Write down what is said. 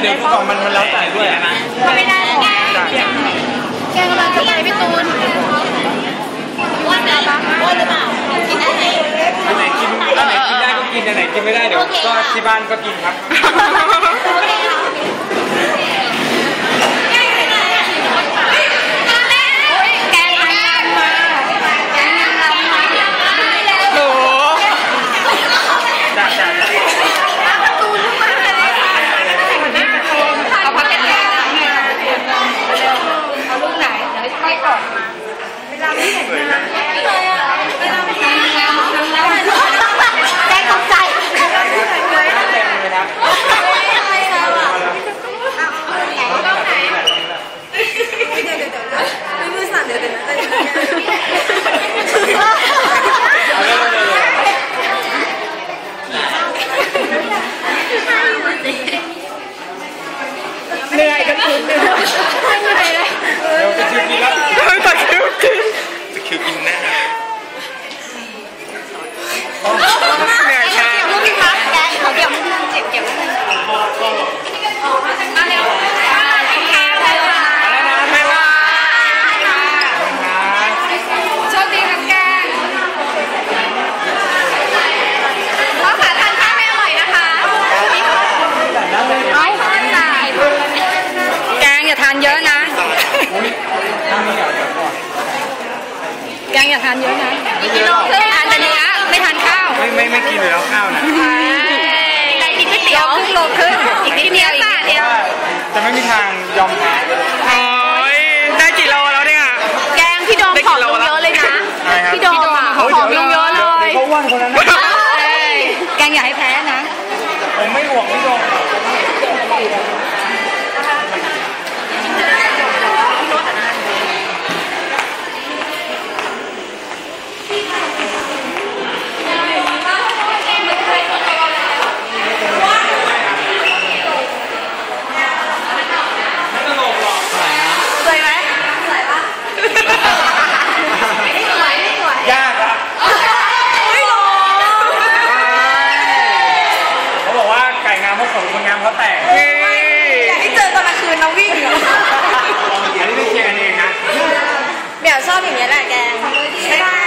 เดี๋ยวกล่องมันมันแล้วแต่ด้วยอะไม่ได้แกแกกำลังจะไปพี่ตูนอ้วนไหมอ้วนหรือเปล่ากินได้ไหมอันไหนกินอันไหนกินได้ก็กินอันไหนกินไม่ได้เดี๋ยวก็ที่บ้านก็กินครับ Yeah. แกงอย่าทานเยอะนะกิโลครึ่งทานแต่เนื้อไม่ทานข้าวไม่ไม่ไม่กินอยู่แล้วข้าวนะไหนกินก๋วยเตี๋ยวครึ่งโลครึ่งอีกนิดเดียวอีกนิดเดียวว่าจะไม่มีทางยอมแพ้โอ้ยได้กี่โลแล้วเนี่ยแกงพี่โดมผอมลงเยอะเลยนะใช่ครับพี่โดมอะผอมลงเยอะเลยเขาอ้วนคนนั้นนะเอ้ยแกงอย่าให้แพ้นะผมไม่ห่วงพี่โดม ของคนงามเขาแตกนี่อยากให้เจอตอนกลางคืนเราวิ่งอยู่อันนี้ไม่เชียร์เองนะเดี๋ยวชอบอย่างเงี้ยแหละแกใช่